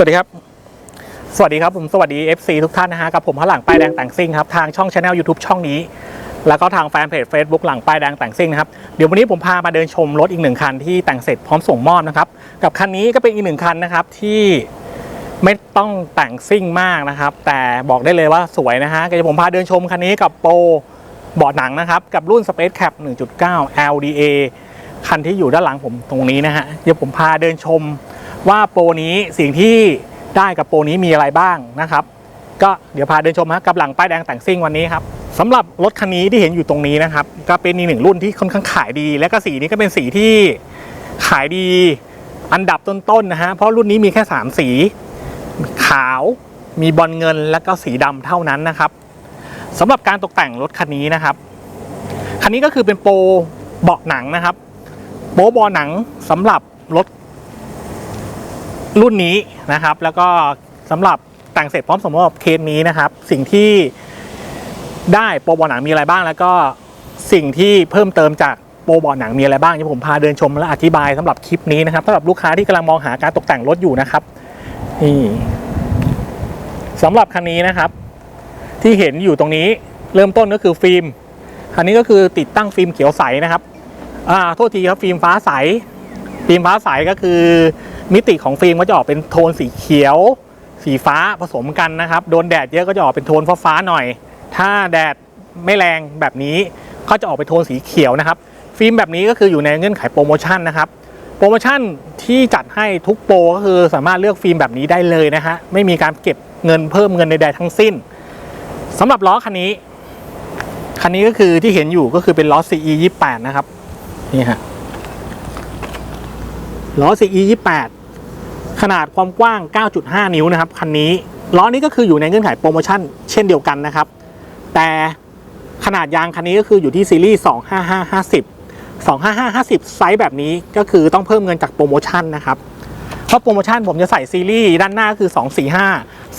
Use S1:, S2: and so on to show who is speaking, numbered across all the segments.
S1: วัสดีครับ สวัสดีครับ ผมสวัสดี FC ทุกท่านนะฮะกับผมพระหลังป้ายแดงแต่งซิ่งครับ ทางช่องช anel YouTube ช่องนี้ แล้วก็ทางแฟนเพจ Facebook หลังป้ายแดงแต่งซิ่งนะครับ เดี๋ยววันนี้ผมพามาเดินชมรถอีกหนึ่งคันที่แต่งเสร็จพร้อมส่งมอบนะครับ กับคันนี้ก็เป็นอีกหนึ่งคันนะครับที่ไม่ต้องแต่งซิ่งมากนะครับ แต่บอกได้เลยว่าสวยนะฮะก็จะผมพาเดินชมคันนี้กับโปรเบาะหนังนะครับ กับรุ่น Space Cap 1.9 LDA คันที่อยู่ด้านหลังผมตรงนี้นะฮะเดี๋ยวผมพาเดินชม ว่าโปรนี้สิ่งที่ได้กับโปรนี้มีอะไรบ้างนะครับ ก็เดี๋ยวพาเดินชมฮะกับหลังป้ายแดงแต่งซิ่งวันนี้ครับสำหรับรถคันนี้ที่เห็นอยู่ตรงนี้นะครับ ก็เป็นอีกหนึ่งรุ่นที่ค่อนข้างขายดี และก็สีนี้ก็เป็นสีที่ขายดีอันดับต้นๆนะฮะเพราะรุ่นนี้มีแค่ 3 สี ขาวมีบอลเงินและก็สีดำเท่านั้นนะครับสำหรับการตกแต่งรถคันนี้นะครับ คันนี้ก็คือเป็นโปรเบาะหนังนะครับ โปรเบาะหนังสำหรับรถ รุ่นนี้นะครับ แล้วก็สำหรับแต่งเสร็จพร้อมสมมติเคสนี้นะครับ สิ่งที่ได้โปรบอหนังมีอะไรบ้าง แล้วก็สิ่งที่เพิ่มเติมจากโปรบอหนังมีอะไรบ้างที่ผมพาเดินชมและอธิบายสำหรับคลิปนี้นะครับสำหรับลูกค้าที่กำลังมองหาการตกแต่งรถอยู่นะครับนี่สำหรับคันนี้นะครับ ที่เห็นอยู่ตรงนี้เริ่มต้นก็คือฟิล์มคันนี้ก็คือติดตั้งฟิล์มเขียวใสนะครับอ่าโทษทีครับฟิล์มฟ้าใส ฟิล์มฟ้าใสก็คือ มิติของฟิล์มก็จะออกเป็นโทนสีเขียว สีฟ้าผสมกันนะครับ โดนแดดเยอะก็จะออกเป็นโทนฟ้าๆหน่อย ถ้าแดดไม่แรงแบบนี้ก็จะออกเป็นโทนสีเขียวนะครับ ฟิล์มแบบนี้ก็คืออยู่ในเงื่อนไขโปรโมชั่นนะครับโปรโมชั่นที่จัดให้ทุกโปรก็คือสามารถเลือกฟิล์มแบบนี้ได้เลยนะฮะไม่มีการเก็บเงินเพิ่มเงินใดๆทั้งสิ้นสำหรับล้อคันนี้ คันนี้ก็คือที่เห็นอยู่ก็คือเป็นล้อ CE 28 นะครับ นี่ฮะ ล้อ CE 28ขนาดความกว้าง 9.5 นิ้วนะครับคันนี้ล้อนี้ก็คืออยู่ในเงื่อนไขโปรโมชั่นเช่นเดียวกันนะครับ แต่ขนาดยางคันนี้ก็คืออยู่ที่ซีรีส์ 25550 25550 ไซส์แบบนี้ก็คือต้องเพิ่มเงินจากโปรโมชั่นนะครับ เพราะโปรโมชั่นผมจะใส่ซีรีส์ด้านหน้าก็คือ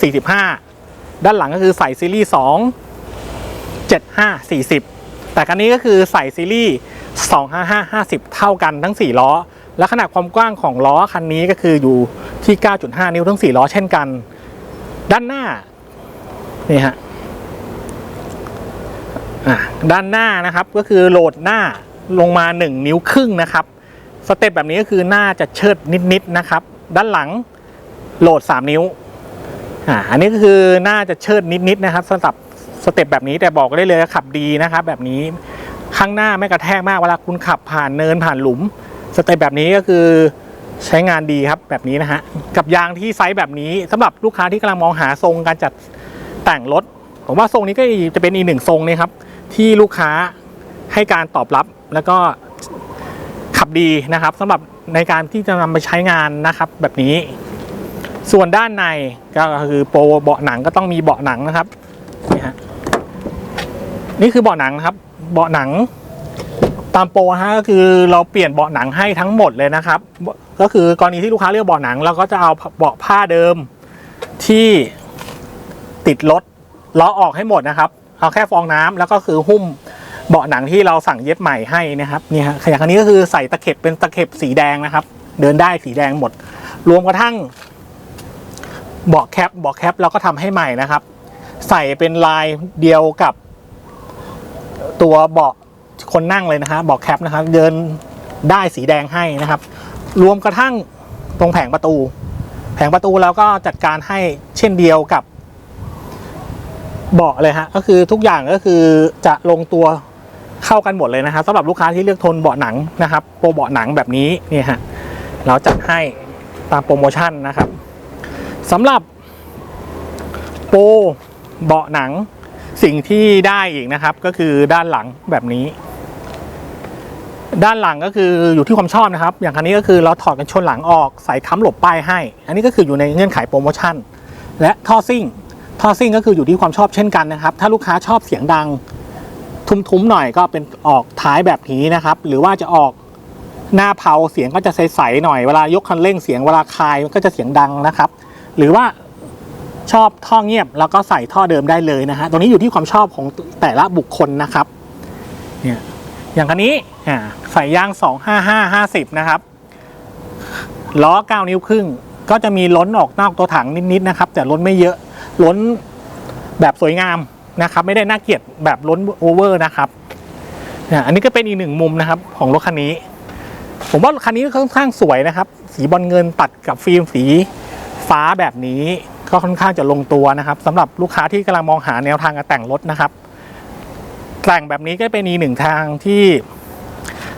S1: 245 45 ด้านหลังก็คือใส่ซีรีส์ 2 75 40 แต่คันนี้ก็คือใส่ซีรีส์ 255 50 เท่ากันทั้ง 4 ล้อ และขนาดความกว้างของล้อคันนี้ก็คืออยู่ที่ 9.5 นิ้วทั้ง 4 ล้อเช่นกัน ด้านหน้านี่ฮะอะด้านหน้านะครับก็คือโหลดหน้าลงมา 1 นิ้วครึ่งนะครับ สเต็ปแบบนี้ก็คือหน้าจะเชิดนิดๆนะครับ ด้านหลังโหลด 3 นิ้วอ่าอันนี้ก็คือหน่าจะเชิดนิดๆนะครับสำหรับสเต็ปแบบนี้แต่บอกได้เลยขับดีนะครับ แบบนี้ข้างหน้าไม่กระแทกมากเวลาคุณขับผ่านเนินผ่านหลุม สเตปแบบนี้ก็คือใช้งานดีครับแบบนี้นะฮะ กับยางที่ไซส์แบบนี้สำหรับลูกค้าที่กำลังมองหาทรงการจัดแต่งรถผมว่าทรงนี้ก็จะเป็นอีกหนึ่งทรงนี่ครับ ที่ลูกค้าให้การตอบรับแล้วก็ขับดีนะครับสำหรับในการที่จะนำไปใช้งานนะครับ แบบนี้ ส่วนด้านในก็คือโปรเบาะหนังก็ต้องมีเบาะหนังนะครับนี่ฮะนี่คือเบาะหนังนะครับ เบาะหนัง ตามโปรฮะก็คือเราเปลี่ยนเบาะหนังให้ทั้งหมดเลยนะครับ ก็คือกรณีที่ลูกค้าเลือกเบาะหนังเราก็จะเอาเบาะผ้าเดิมที่ติดรถล้อออกให้หมดนะครับ เอาแค่ฟองน้ำแล้วก็คือหุ้มเบาะหนังที่เราสั่งเย็บใหม่ให้นะครับนี่ฮะขยะคันนี้ก็คือใส่ตะเข็บเป็นตะเข็บสีแดงนะครับ เดินได้สีแดงหมด รวมกระทั่งเบาะแคปเบาะแคปเราก็ทำให้ใหม่นะครับ ใส่เป็นลายเดียวกับตัวเบาะ คนนั่งเลยนะฮะเบาะแคปนะครับเดินได้สีแดงให้นะครับ รวมกระทั่งตรงแผงประตู แผงประตูเราก็จัดการให้เช่นเดียวกับเบาะเลยฮะก็คือทุกอย่างก็คือจะลงตัวเข้ากันหมดเลยนะครับสำหรับลูกค้าที่เลือกทนเบาะหนังนะครับโปรเบาะหนังแบบนี้นี่ฮะเราจัดให้ตามโปรโมชั่นนะครับสำหรับโปรเบาะหนังสิ่งที่ได้อีกนะครับก็คือด้านหลังแบบนี้ ด้านหลังก็คืออยู่ที่ความชอบนะครับ อย่างคันนี้ก็คือเราถอดกันชนหลังออกใส่ค้ำหลบป้ายให้ อันนี้ก็คืออยู่ในเงื่อนไขโปรโมชั่น และท่อซิ่ง ท่อซิ่งก็คืออยู่ที่ความชอบเช่นกันนะครับ ถ้าลูกค้าชอบเสียงดัง ทุ้มๆหน่อยก็เป็นออกท้ายแบบนี้นะครับ หรือว่าจะออกหน้าเผาเสียงก็จะใสๆหน่อยเวลายกคันเร่งเสียงเวลาคลายมันก็จะเสียงดังนะครับ หรือว่าชอบท่อเงียบแล้วก็ใส่ท่อเดิมได้เลยนะฮะตรงนี้อยู่ที่ความชอบของแต่ละบุคคลนะครับเนี่ย อย่างคันนี้อ่าใส่ยาง 25550 นะครับ ล้อ 9 นิ้วครึ่ง ก็จะมีล้นออกนอกตัวถังนิด ๆ นะครับ แต่ล้นไม่เยอะ ล้นแบบสวยงามนะครับ ไม่ได้น่าเกลียดแบบล้นโอเวอร์นะครับอะอันนี้ก็เป็นอีกหนึ่งมุมนะครับ ของรถคันนี้ ผมว่าคันนี้ค่อนข้างสวยนะครับ สีบอลเงินตัดกับฟิล์มสีฟ้าแบบนี้ ก็ค่อนข้างจะลงตัวนะครับสำหรับลูกค้าที่กำลังมองหาแนวทางการแต่งรถนะครับ แต่งแบบนี้ก็เป็นอีกหนึ่งทางที่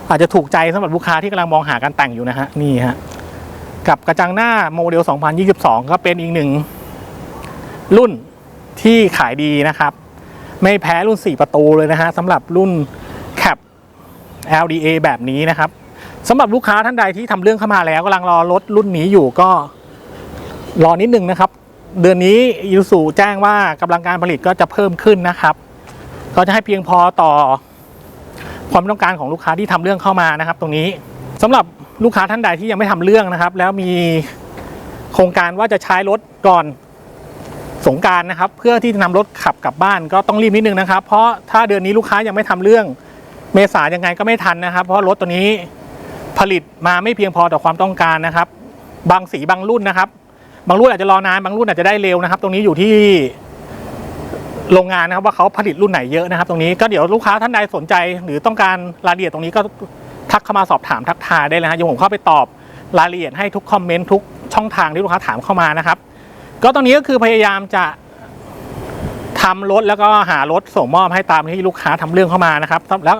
S1: อาจจะถูกใจสำหรับลูกค้าที่กำลังมองหาการแต่งอยู่นะฮะนี่ฮะกับกระจังหน้าโมเดล 2022 ก็เป็นอีกหนึ่งรุ่นที่ขายดีนะครับ ไม่แพ้รุ่น 4 ประตูเลยนะฮะสำหรับรุ่นแคป LDA แบบนี้นะครับสำหรับลูกค้าท่านใดที่ทำเรื่องเข้ามาแล้วกำลังรอรถรุ่นนี้อยู่ก็รอนิดนึงนะครับ เดือนนี้ยูสูแจ้งว่ากำลังการผลิตก็จะเพิ่มขึ้นนะครับ ก็จะให้เพียงพอต่อความต้องการของลูกค้าที่ทำเรื่องเข้ามานะครับ ตรงนี้สำหรับลูกค้าท่านใดที่ยังไม่ทำเรื่องนะครับ แล้วมีโครงการว่าจะใช้รถก่อนสงการนะครับ เพื่อที่จะนำรถขับกลับบ้านก็ต้องรีบนิดนึงนะครับ เพราะถ้าเดือนนี้ลูกค้ายังไม่ทำเรื่อง เมษายังไงก็ไม่ทันนะครับ เพราะรถตัวนี้ผลิตมาไม่เพียงพอต่อความต้องการนะครับ บางสีบางรุ่นนะครับ บางรุ่นอาจจะรอนานบางรุ่นอาจจะได้เร็วนะครับ ตรงนี้อยู่ที่ โรงงานนะครับว่าเขาผลิตรุ่นไหนเยอะนะครับ ตรงนี้ก็เดี๋ยวลูกค้าท่านใดสนใจ หรือต้องการรายละเอียดตรงนี้ก็ทักเข้ามาสอบถามทักทายได้เลยฮะเดี๋ยวผมเข้าไปตอบรายละเอียดให้ทุกคอมเมนต์ทุกช่องทางที่ลูกค้าถามเข้ามานะครับ ก็ตรงนี้ก็คือพยายามจะทำรถแล้วก็หารถส่งมอบให้ตามที่ลูกค้าทำเรื่องเข้ามานะครับแล้ว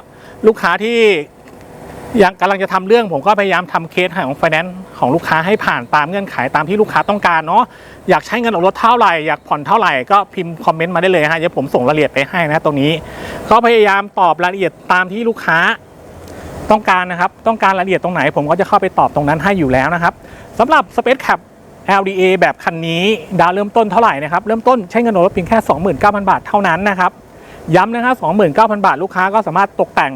S1: ลูกค้าที่ ยังกำลังจะทำเรื่องผมก็พยายามทำเคสของไฟแนนซ์ของลูกค้าให้ผ่านตามเงื่อนไขตามที่ลูกค้าต้องการเนาะอยากใช้เงินออกรถเท่าไหร่อยากผ่อนเท่าไหร่ก็พิมพ์คอมเมนต์มาได้เลยฮะเดี๋ยวผมส่งรายละเอียดไปให้นะตรงนี้ ก็พยายามตอบรายละเอียดตามที่ลูกค้าต้องการนะครับ ต้องการรายละเอียดตรงไหน ผมก็จะเข้าไปตอบตรงนั้นให้อยู่แล้วนะครับสำหรับ Space Cap LDA แบบคันนี้ดาวเริ่มต้นเท่าไหร่นะครับเริ่มต้นใช้เงินออกรถเพียงแค่ 29,000 บาทเท่านั้นนะครับย้ำนะครับ29,000 บาทลูกค้าก็สามารถตกแต่ง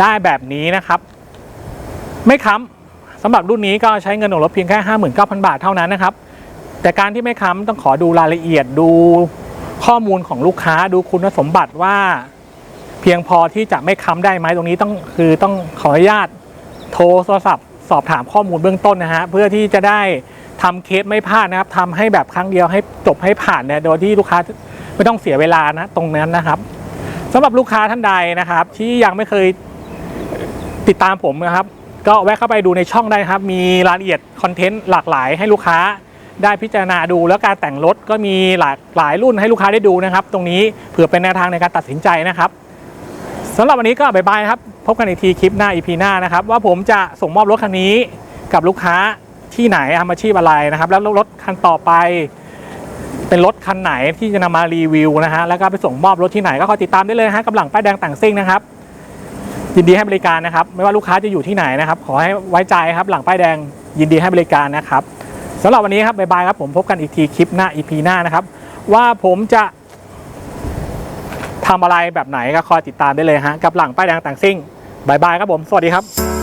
S1: ได้แบบนี้นะครับ ไม่ค้ำสำหรับรุ่นนี้ก็ใช้เงินออกรถเพียงแค่ 59,000 บาทเท่านั้นนะครับ แต่การที่ไม่ค้ำต้องขอดูรายละเอียดดูข้อมูลของลูกค้าดูคุณสมบัติว่า เพียงพอที่จะไม่ค้ำได้ไหมตรงนี้ต้องคือต้องขออนุญาตโทรโทรศัพท์สอบถามข้อมูลเบื้องต้นนะฮะเพื่อที่จะได้ทำเคสไม่พลาดนะครับทำให้แบบครั้งเดียวให้จบให้ผ่านเนี่ยโดยที่ลูกค้าไม่ต้องเสียเวลานะตรงนั้นนะครับสำหรับลูกค้าท่านใดนะครับ ที่ยังไม่เคย ติดตามผมนะครับ ก็แวะเข้าไปดูในช่องได้นะครับ มีรายละเอียดคอนเทนต์หลากหลายให้ลูกค้าได้พิจารณาดู แล้วการแต่งรถก็มีหลากหลายรุ่นให้ลูกค้าได้ดูนะครับ ตรงนี้เผื่อเป็นแนวทางในการตัดสินใจนะครับสำหรับวันนี้ก็บายบายครับ พบกันอีกทีคลิปหน้า EP หน้านะครับ ว่าผมจะส่งมอบรถคันนี้กับลูกค้าที่ไหนทำอาชีพอะไรนะครับ แล้วรถคันต่อไป เป็นรถคันไหนที่จะนำมารีวิวนะฮะแล้วก็ไปส่งมอบรถที่ไหนก็คอยติดตามได้เลยนะฮะกับหลังป้ายแดงต่างซิ่งนะครับ ยินดีให้บริการนะครับ ไม่ว่าลูกค้าจะอยู่ที่ไหนนะครับ ขอให้ไว้ใจครับ หลังป้ายแดงยินดีให้บริการนะครับสำหรับวันนี้ครับบ๊ายบายครับผมพบกันอีกทีคลิปหน้า EP หน้านะครับ ว่าผมจะทำอะไรแบบไหนก็คอยติดตามได้เลยฮะกับหลังป้ายแดงต่างซิ่งบายบายครับผม สวัสดีครับ